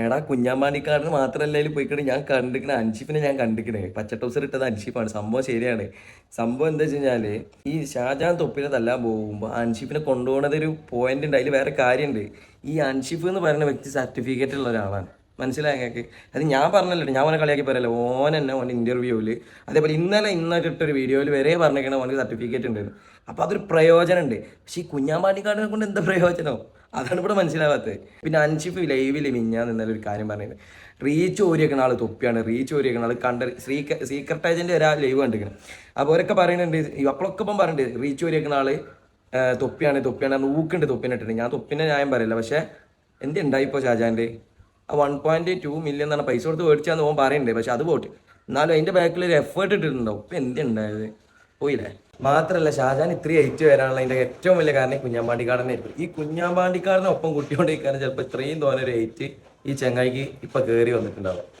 എടാ കുഞ്ഞാമ്പാണ്ടിക്കാരന് മാത്രമല്ല അതിൽ പോയിക്കണേ? ഞാൻ കണ്ടിരിക്കണേ അൻഷിഫിനെ ഞാൻ കണ്ടിരിക്കണേ. പച്ച ടൗസർ ഇട്ടത് അൻഷിഫാണ്. സംഭവം ശരിയാണ്. സംഭവം എന്താ വെച്ച് കഴിഞ്ഞാൽ ഈ ഷാജാൻ തൊപ്പിനെ തല്ലാൻ പോകുമ്പോൾ അൻഷിഫിനെ കൊണ്ടുപോകുന്നത് ഒരു പോയിന്റ് ഉണ്ട്. അതിൽ വേറെ കാര്യമുണ്ട് ഈ അൻഷിഫ് എന്ന് പറയുന്ന വ്യക്തി സർട്ടിഫിക്കറ്റ് ഉള്ള ഒരാളാണ്. മനസ്സിലായ ഞങ്ങൾക്ക് അത് ഞാൻ പറഞ്ഞല്ലോ ഞാൻ ഓനെ കളിയാക്കി പറയല്ലോ ഓൻ തന്നെ ഓന്റെ ഇന്റർവ്യൂവിൽ അതേപോലെ ഇന്നലെ ഇന്നൊക്കെ ഇട്ടൊരു വീഡിയോയിൽ വരെ പറഞ്ഞേക്കണ ഓനക്ക് സർട്ടിഫിക്കറ്റ് ഉണ്ടായിരുന്നു. അപ്പോൾ അതൊരു പ്രയോജനമുണ്ട്. പക്ഷേ ഈ കുഞ്ഞാമ്പാണ്ടിക്കാടിനെ കൊണ്ട് എന്താ പ്രയോജനം? അതാണ് ഇവിടെ മനസ്സിലാവാത്തത്. പിന്നെ അൻഷിഫ് ലൈവിൽ മിഞ്ഞാൻ ഒരു കാര്യം പറഞ്ഞത് റീച്ച് ഓരിയേക്കുന്ന ആൾ തൊപ്പിയാണ്. റീച്ച് ഓരിയേക്കുന്ന ആൾ കണ്ട സീക്ര സീക്രട്ട് ഏജന്റ് ഒരാൾ ലൈവ് കണ്ടിരിക്കണം. അപ്പോൾ അവരൊക്കെ പറയുന്നുണ്ട് അപ്പോഴൊക്കെ ഇപ്പം പറയുന്നുണ്ട് റീച്ച് ഓരിയേക്കുന്ന ആൾ തൊപ്പിയാണ് തൊപ്പിയാണ് ഊക്കുണ്ട് തൊപ്പിനെ ഇട്ടിട്ട്. ഞാൻ തൊപ്പിനെ ന്യായം പറയില്ല പക്ഷേ എന്തുണ്ടായിപ്പോൾ ഷാജാന്റെ വൺ പോയിന്റ് ടു മില്യൺ എന്നാണ് പൈസ കൊടുത്ത് മേടിച്ചാന്ന് പോകാൻ പറയണ്ടേ പക്ഷെ അത് പോട്ട്. എന്നാലും അതിന്റെ ബാക്കിൽ ഒരു എഫേർട്ട് ഇട്ടിട്ടുണ്ടാവും. ഇപ്പൊ എന്തുണ്ടായത് പോയില്ലേ? മാത്രല്ല ഷാജാൻ ഇത്രയും എയ്റ്റ് വരാനുള്ള അതിന്റെ ഏറ്റവും വലിയ കാരണം കുഞ്ഞാമ്പാണ്ടിക്കാടനെ ആയിരിക്കും. ഈ കുഞ്ഞാമ്പാണ്ടിക്കാരനെ ഒപ്പം കുട്ടിയോണ്ടിരിക്കാൻ ചിലപ്പോൾ ഇത്രയും തോന്നൊരു എയ്റ്റ് ഈ ചെങ്ങായിക്ക് ഇപ്പൊ കയറി വന്നിട്ടുണ്ടാവും.